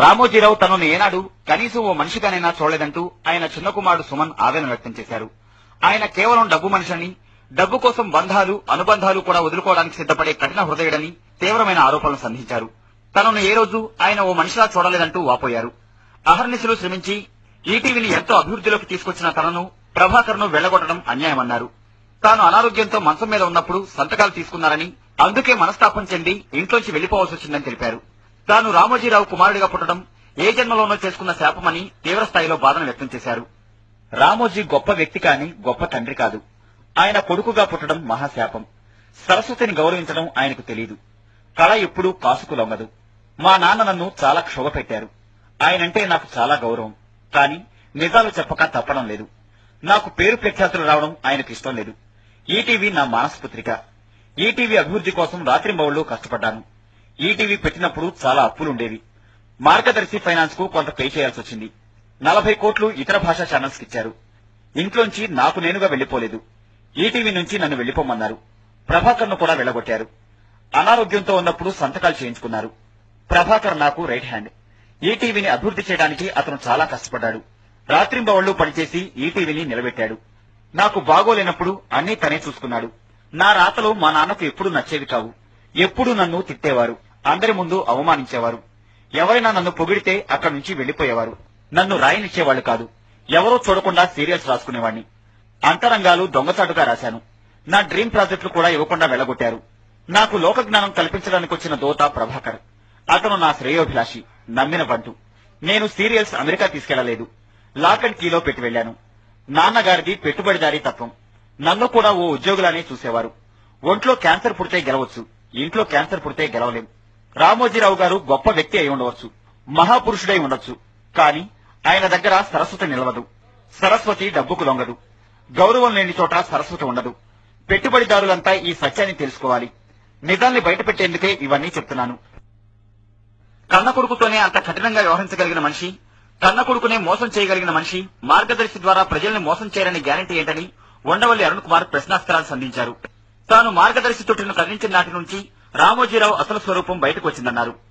రామోజీరావు తనను ఏనాడు కనీసం ఓ మనిషిగానైనా చూడలేదంటూ ఆయన చిన్న కుమారుడు సుమన్ ఆవేదన వ్యక్తం చేశారు. ఆయన కేవలం డబ్బు మనిషిని డబ్బు కోసం బంధాలు అనుబంధాలు కూడా వదులుకోవడానికి సిద్ధపడే కఠిన హృదయుడని తీవ్రమైన ఆరోపణలు సంధించారు. తనను ఏ రోజు ఆయన ఓ మనిషిలా చూడలేదంటూ వాపోయారు. అహర్నిశలు శ్రమించి ఈటీవీని ఎంతో అభివృద్ధిలోకి తీసుకొచ్చిన తనను ప్రభాకర్ను వెళ్ళగొట్టడం అన్యాయమన్నారు. తాను అనారోగ్యంతో మంచం మీద ఉన్నప్పుడు సంతకాలు తీసుకున్నారని అందుకే మనస్తాపం చెంది ఇంట్లోంచి వెళ్ళిపోవాల్సి వచ్చిందని తెలిపారు. తాను రామోజీరావు కుమారుడిగా పుట్టడం ఏ జన్మలోనో చేసుకున్న శాపమని తీవ్ర స్థాయిలో బాధను వ్యక్తం చేశారు. రామోజీ గొప్ప వ్యక్తి కాని గొప్ప తండ్రి కాదు. ఆయన కొడుకుగా పుట్టడం మహాశాపం. సరస్వతిని గౌరవించడం ఆయనకు తెలియదు కళ ఎప్పుడూ కాసుకు లొంగదు. మా నాన్న నన్ను చాలా క్షోభ పెట్టారు. ఆయనంటే నాకు చాలా గౌరవం. కాని నిజాలు చెప్పక తప్పడం లేదు. నాకు పేరు ప్రఖ్యాతులు రావడం ఆయనకు ఇష్టం లేదు. ఈటీవీ నా మానసపుత్రిక. ఈటీవీ అభివృద్ధి కోసం రాత్రింబవళ్ళు కష్టపడ్డాను. ఈటీవీ పెట్టినప్పుడు చాలా అప్పులుండేవి. మార్గదర్శి ఫైనాన్స్కు కొంత పే చేయాల్సి వచ్చింది నలభై కోట్లు ఇతర భాషా ఛానల్స్ ఇచ్చారు. ఇంట్లోంచి నాకు నేనుగా వెళ్ళిపోలేదు ఈటీవీ నుంచి నన్ను వెళ్ళిపోమన్నారు ప్రభాకర్ను కూడా వెళ్ళగొట్టారు అనారోగ్యంతో ఉన్నప్పుడు సంతకాలు చేయించుకున్నారు. ప్రభాకర్ నాకు రైట్ హ్యాండ్. ఈటీవీని అభివృద్ధి చేయడానికి అతను చాలా కష్టపడ్డాడు. రాత్రింబవళ్ళు పనిచేసి ఈటీవీని నిలబెట్టాడు. నాకు బాగోలేనప్పుడు అన్నీ తనే చూసుకున్నాడు. నా రాతలు మా నాన్నకు ఎప్పుడూ నచ్చేవి కావు. ఎప్పుడూ నన్ను తిట్టేవారు. అందరి ముందు అవమానించేవారు. ఎవరైనా నన్ను పొగిడితే అక్కడి నుంచి వెళ్ళిపోయేవారు నన్ను రాయనిచ్చేవాళ్ళు కాదు. ఎవరో చూడకుండా సీరియల్స్ రాసుకునేవాణ్ణి. అంతరంగాలు దొంగచాటుగా రాశాను. నా డ్రీమ్ ప్రాజెక్టులు కూడా ఇవ్వకుండా వెళ్ళగొట్టారు నాకు లోక జ్ఞానం కల్పించడానికి వచ్చిన దోత ప్రభాకర్. అతను నా శ్రేయోభిలాషి నమ్మిన బంటు. నేను సీరియల్స్ అమెరికా తీసుకెళ్ళలేదు. లాక్ అండ్ కీలో పెట్టి వెళ్ళాను నాన్నగారిది పెట్టుబడిదారీ తత్వం. నన్ను కూడా ఓ ఉద్యోగులానే చూసేవారు. ఒంట్లో క్యాన్సర్ పుడితే గెలవచ్చు. ఇంట్లో క్యాన్సర్ పుడితే గెలవలేం. రామోజీరావు గారు గొప్ప వ్యక్తి అయి ఉండవచ్చు మహాపురుషుడై ఉండొచ్చు. కానీ ఆయన దగ్గర సరస్వతి నిలవదు. సరస్వతి డబ్బుకు లొంగదు. గౌరవం లేని చోట సరస్వతి ఉండదు. పెట్టుబడిదారులంతా ఈ సత్యాన్ని తెలుసుకోవాలి. నిజాన్ని బయటపెట్టేందుకే ఇవన్నీ చెప్తున్నాను. కన్న కొడుకుతోనే అంత కఠినంగా వ్యవహరించగలిగిన మనిషి కన్న కొడుకునే మోసం చేయగలిగిన మనిషి మార్గదర్శి ద్వారా ప్రజల్ని మోసం చేయాలని గ్యారంటీ ఏంటని ఉండవల్లి అరుణ్ కుమార్ ప్రశ్నాస్త్రాలు సంధించారు. తాను మార్గదర్శి తొట్టిను కదిలించిన నాటి నుంచి రామోజీరావు అసలు స్వరూపం బయటకు వచ్చిందన్నారు.